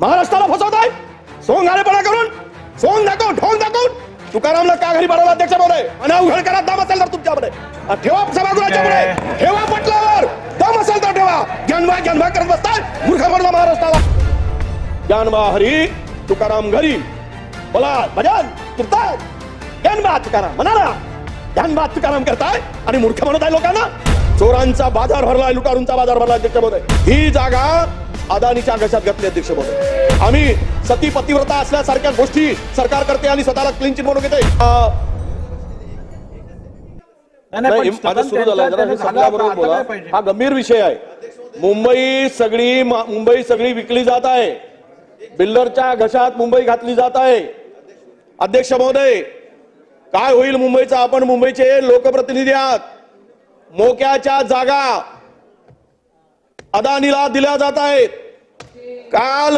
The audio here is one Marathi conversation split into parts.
महाराष्ट्राला फसवताय? सोंग आलेपणा करून सोंग दाखवून ढोंग दाखवून. तुकारामला का घरी पाडवला अध्यक्षामध्ये आणि अवघड करा दम असेल तर तुमच्यामध्ये ठेवा सभागृहाच्या पुढे ठेवा पटलावर. दम असेल तर ठेवा. ज्ञानवा ज्ञानवा करत बसताय. मूर्ख पडला महाराष्ट्राला. ज्ञानवा हरी तुकाराम घरी. बोला भजन कीर्तन. ज्ञानवा तुकाराम. म्हणाला ज्ञानवा तुकाराम करताय आणि मूर्ख म्हणत आहे लोकांना. चोरांचा बाजार भरलाय लुटारूंचा बाजार भरला अध्यक्ष महोदय ही जागा अदानीच्या घशात घातली अध्यक्ष महोदय आम्ही सती पतिव्रता असल्यासारख्या गोष्टी सरकार करते आणि स्वतःला क्लीन चिट म्हणून घेते. सुरू झालं जरा हे हा गंभीर विषय आहे. मुंबई सगळी मुंबई सगळी विकली जात आहे. बिल्डरच्या घशात मुंबई घातली जात आहे. अध्यक्ष महोदय काय होईल मुंबईचा? आपण मुंबईचे लोकप्रतिनिधी आहात. मोक्याच्या जागा अदानीला दिल्या जात आहेत. काल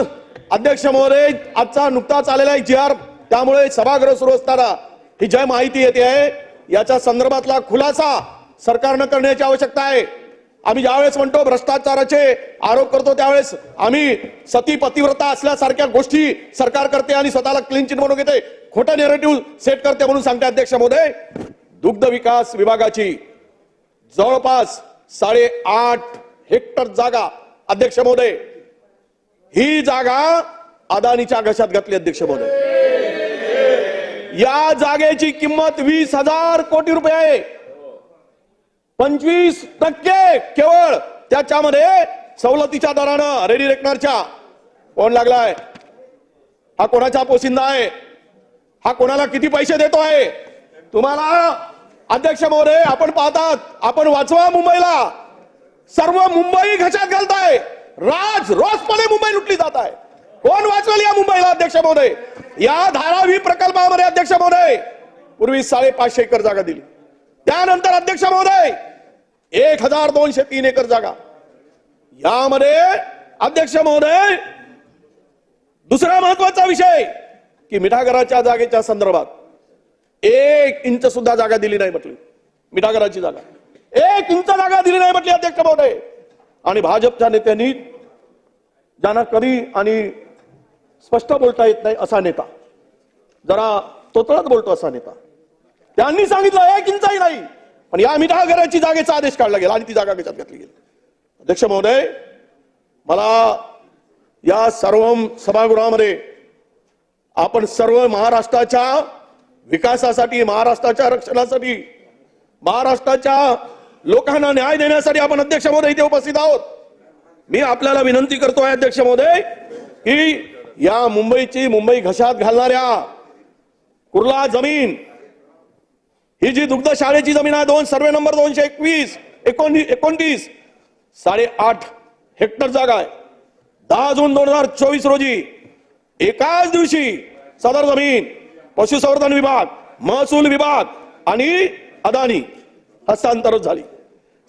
अध्यक्ष महोदय आजचा नुकताच आलेला एक जी आर त्यामुळे सभागृह सुरू असताना ही जय माहिती येते आहे. याच्या संदर्भातला खुलासा सरकारनं करण्याची आवश्यकता आहे. आम्ही ज्यावेळेस म्हणतो भ्रष्टाचाराचे आरोप करतो त्यावेळेस आम्ही सती पतिव्रता असल्यासारख्या गोष्टी सरकार करते आणि स्वतःला क्लीन चिट म्हणून घेते. खोटं नेरेटिव्ह सेट करते म्हणून सांगते अध्यक्ष महोदय. दुग्ध विकास विभागाची जवळपास साडेआठ हेक्टर जागा अध्यक्ष महोदय. ही जागा अदानीच्या घशात घातली अध्यक्ष महोदय. या जागेची किंमत वीस हजार कोटी रुपये आहे. पंचवीस टक्के केवळ त्याच्यामध्ये सवलतीच्या दरानं रेडी रेकनरच्या कोण लागलाय? हा कोणाचा पोसिंदा आहे? हा कोणाला किती पैसे देतो आहे? तुम्हाला अध्यक्ष महोदय आपण पाहतात. आपण वाचवा मुंबईला. सर्व मुंबई घशात घालताय. राज रोजपणे मुंबई लुटली जात आहे कोण वाचवेल या मुंबईला अध्यक्ष महोदय? या धारावी प्रकल्पामध्ये अध्यक्ष महोदय. पूर्वी साडेपाचशे एकर जागा दिली. त्यानंतर अध्यक्ष महोदय एक हजार दोनशे तीन एकर जागा. यामध्ये अध्यक्ष महोदय दुसरा महत्त्वाचा विषय की मिठागराच्या जागेच्या संदर्भात एक इंच सुद्धा जागा दिली नाही म्हटली. मिठागराची जागा. एक इंच जागा दिली नाही म्हटली अध्यक्ष महोदय. आणि भाजपच्या नेत्यांनी ज्यांना कधी आणि स्पष्ट बोलता येत नाही असा नेता जरा तोतळत बोलतो असा नेता. त्यांनी सांगितलं एक इंचही नाही. पण या मिठागराची जागेचा आदेश काढला गेला आणि ती जागा कशात घातली गेली. अध्यक्ष महोदय मला या सर्व सभागृहामध्ये आपण सर्व महाराष्ट्राच्या विकासासाठी महाराष्ट्राच्या रक्षणासाठी महाराष्ट्राच्या लोकांना न्याय देण्यासाठी आपण अध्यक्ष महोदय इथे उपस्थित आहोत. मी आपल्याला विनंती करतोय अध्यक्ष महोदय की या मुंबईची मुंबई घशात घालणाऱ्या कुर्ला जमीन ही जी दुग्ध शाळेची जमीन आहे दोन सर्वे नंबर दोनशे एकवीस एकोणतीस एकोणतीस साडेआठ हेक्टर जागा आहे. दहा जून दोन हजार चोवीस रोजी एकाच दिवशी सदर जमीन पशुसंवर्धन विभाग महसूल विभाग आणि अदानी हस्तांतरित झाली.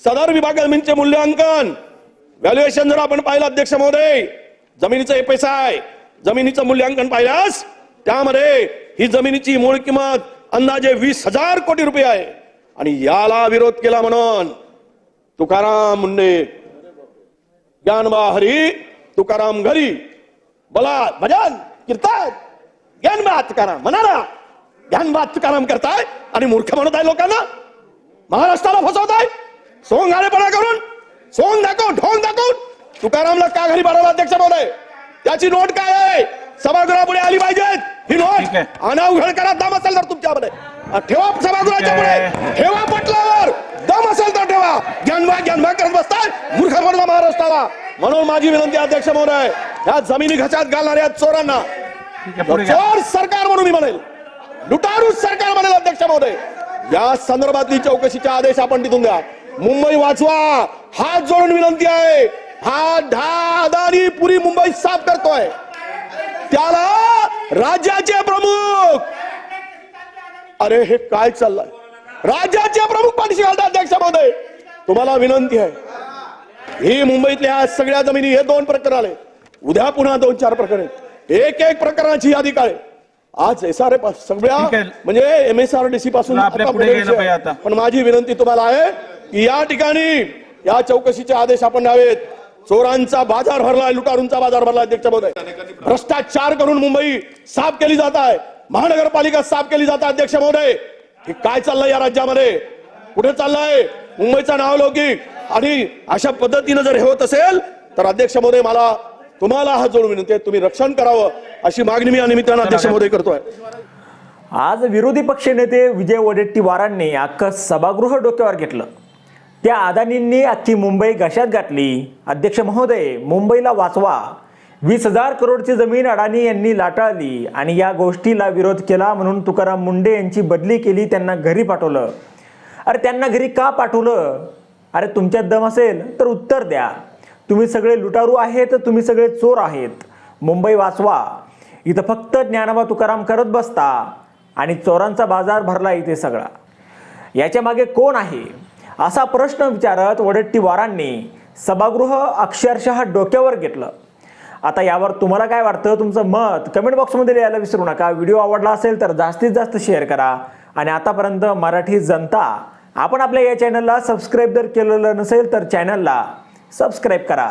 सदर विभाग जमीनचे मूल्यांकन. व्हॅल्युएशन जर आपण पाहिलं अध्यक्ष महोदय जमिनीचं आहे जमिनीचं मूल्यांकन पाहिल्यास त्यामध्ये ही जमिनीची मूळ किंमत अंदाजे वीस हजार कोटी रुपये आहे. आणि याला विरोध केला म्हणून तुकाराम मुंडे ज्ञानबा हरी तुकाराम घरी बोला भजन कीर्तन ज्ञानबा तुकाराम म्हणाला ज्ञानबा तुकाराम करताय आणि मूर्ख म्हणत आहे लोकांना. महाराष्ट्राला फसवताय. सोंग आलेपणा करून सोंग दाखवून ढोंग दाखवून. तुकारामला का घरी पाडवला अध्यक्ष महोदय त्याची नोट काय आहे? सभागृहापुढे आली पाहिजेत ही नोट. अनावघड करा दम असेल तर तुमच्यामध्ये. ठेवा सभागृहाच्या पुढे. ठेवा पटलावर. दम असेल तर ठेवा. ज्ञानभा ज्ञानभा करत बसताय. मूर्ख पडला महाराष्ट्राला. म्हणून माझी विनंती अध्यक्ष महोदय ह्या जमिनी घशात घालणाऱ्या चोरांना. चोर सरकार म्हणून मी म्हणेल. लुटारू सरकार म्हणेल अध्यक्ष महोदय. या संदर्भातली चौकशीचे आदेश आपण तिथून द्या. मुंबई वाचवा. हात जोडून विनंती आहे. हा ढा अदानी पुरी मुंबई साफ करतोय. त्याला राज्याचे प्रमुख. अरे हे काय चाललंय? राज्याचे प्रमुख पाठीशी घालतात अध्यक्ष महोदय. तुम्हाला विनंती आहे. ही मुंबईतल्या सगळ्या जमिनी हे दोन प्रकरण आले उद्या पुन्हा दोन चार प्रकरण. एक एक प्रकरणाची यादी काढे आज एस आर सगळ्या. म्हणजे M S R D C पासून. पण माझी विनंती तुम्हाला आहे की या ठिकाणी या चौकशीचे आदेश आपण द्यावेत. चोरांचा बाजार भरलाय लुटारूंचा बाजार भरला अध्यक्ष महोदय. भ्रष्टाचार करून मुंबई साफ केली जात आहे. महानगरपालिका साफ केली जात आहे अध्यक्ष महोदय. हे काय चाललंय या राज्यामध्ये? कुठे चाललंय? मुंबईचा नावलौकिक. आणि अशा पद्धतीनं जर हे होत असेल तर अध्यक्ष महोदय मला तुम्हाला हा जोडून विनंती आहे तुम्ही रक्षण करावं अशी मागणी मी या निमित्तानं अध्यक्ष महोदय करतोय. आज विरोधी पक्षनेते विजय वडेट्टीवारांनी अख्खं सभागृह डोक्यावर घेतलं. त्या अदानींनी अख्खी मुंबई घशात घातली. अध्यक्ष महोदय मुंबईला वाचवा. वीस हजार करोडची जमीन अडाणी यांनी लाटाळली आणि या गोष्टीला विरोध केला म्हणून तुकाराम मुंडे यांची बदली केली त्यांना घरी पाठवलं. अरे त्यांना घरी का पाठवलं? अरे तुमच्यात दम असेल तर उत्तर द्या. तुम्ही सगळे लुटारू आहेत तुम्ही सगळे चोर आहेत. मुंबई वाचवा. इथं फक्त ज्ञानबा तुकाराम करत बसता आणि चोरांचा बाजार भरला इथे सगळा. याच्या मागे कोण आहे? असा प्रश्न विचारत वडेट्टीवारांनी सभागृह अक्षरशः डोक्यावर घेतलं. आता यावर तुम्हाला काय वाटतं? तुमचं मत कमेंट बॉक्समध्ये लिहायला विसरू नका. व्हिडिओ आवडला असेल तर जास्तीत जास्त शेअर करा. आणि आतापर्यंत मराठी जनता आपण आपल्या या चॅनलला सबस्क्राईब जर केलेलं नसेल तर चॅनलला सबस्क्राईब करा.